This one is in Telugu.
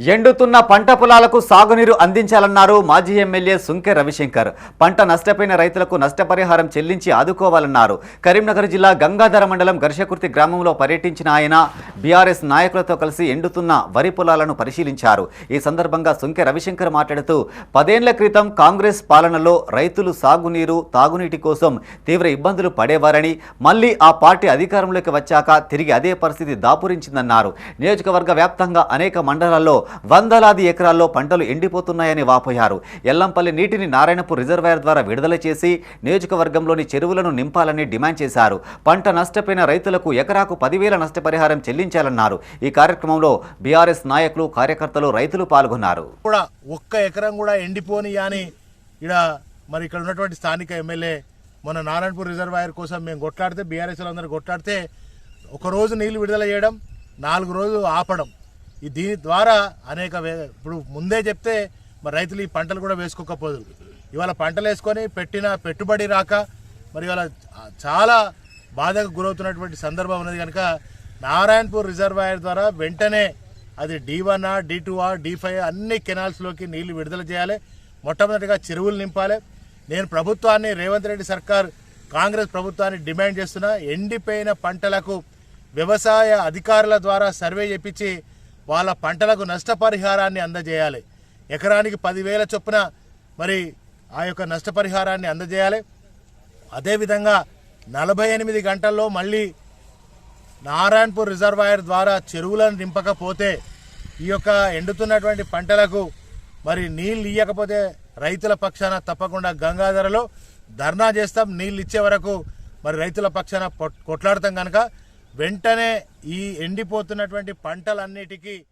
ఎండుతున్న పంట పొలాలకు సాగునీరు అందించాలన్నారు మాజీ ఎమ్మెల్యే సుంకె రవిశంకర్. పంట నష్టపోయిన రైతులకు నష్టపరిహారం చెల్లించి ఆదుకోవాలన్నారు. కరీంనగర్ జిల్లా గంగాధర మండలం ఘర్షకుర్తి గ్రామంలో పర్యటించిన ఆయన బీఆర్ఎస్ నాయకులతో కలిసి ఎండుతున్న వరి పొలాలను పరిశీలించారు. ఈ సందర్భంగా సుంకె రవిశంకర్ మాట్లాడుతూ పదేండ్ల క్రితం కాంగ్రెస్ పాలనలో రైతులు సాగునీరు తాగునీటి కోసం తీవ్ర ఇబ్బందులు పడేవారని మళ్ళీ ఆ పార్టీ అధికారంలోకి వచ్చాక తిరిగి అదే పరిస్థితి దాపురించిందన్నారు. నియోజకవర్గ వ్యాప్తంగా అనేక మండలాల్లో వందలాది ఎకరాల్లో పంటలు ఎండిపోతున్నాయని వాపోయారు. ఎల్లంపల్లి నీటిని నారాయణపూర్ రిజర్వాయర్ ద్వారా విడుదల చేసి నియోజకవర్గంలోని చెరువులను నింపాలని డిమాండ్ చేశారు. పంట నష్టపోయిన రైతులకు ఎకరాకు పదివేల నష్టపరిహారం చెల్లించాలన్నారు ఈ కార్యక్రమంలో బీఆర్ఎస్ నాయకులు కార్యకర్తలు రైతులు పాల్గొన్నారు. కూడా ఒక్క ఎకరం కూడా ఎండిపోని అని ఇక్కడ మరి ఇక్కడ ఉన్నటువంటి స్థానిక ఎమ్మెల్యే మన నారాయణపూర్ రిజర్వాయర్ కోసం మేము కొట్లాడితే బీఆర్ఎస్ అందరూ కొట్లాడితే ఒక రోజు నీళ్ళు విడుదల చేయడం నాలుగు రోజులు ఆపడం. ఈ దీని ద్వారా అనేక వే- ఇప్పుడు ముందే చెప్తే మరి రైతులు ఈ పంటలు కూడా వేసుకోకపోదు. ఇవాళ పంటలు వేసుకొని పెట్టిన పెట్టుబడి రాక మరి ఇవాళ చాలా బాధకు గురవుతున్నటువంటి సందర్భం ఉన్నది కనుక నారాయణపూర్ రిజర్వాయర్ ద్వారా వెంటనే అది డి వన్ ఆ డి టూ ఆ డి ఫైవ్ అన్ని కెనాల్స్లోకి నీళ్ళు విడుదల చేయాలి. మొట్టమొదటిగా చెరువులు నింపాలి. నేను ప్రభుత్వాన్ని రేవంత్ రెడ్డి సర్కార్ కాంగ్రెస్ ప్రభుత్వాన్ని డిమాండ్ చేస్తున్నా. ఎండిపోయిన పంటలకు వ్యవసాయ అధికారుల ద్వారా సర్వే చేపించి వాళ్ళ పంటలకు నష్టపరిహారాన్ని అందజేయాలి. ఎకరానికి పదివేల చొప్పున మరి ఆ యొక్క నష్టపరిహారాన్ని అందజేయాలి. అదేవిధంగా నలభై ఎనిమిది గంటల్లో మళ్ళీ నారాయణపూర్ రిజర్వాయర్ ద్వారా చెరువులను నింపకపోతే ఈ యొక్క ఎండుతున్నటువంటి పంటలకు మరి నీళ్ళు ఇయ్యకపోతే రైతుల పక్షాన తప్పకుండా గంగాధరలో ధర్నా చేస్తాం. నీళ్ళు ఇచ్చే వరకు మరి రైతుల పక్షాన కొట్లాడతాం కనుక వెంటనే ఈ ఎండిపోతున్నటువంటి పంటలన్నిటికీ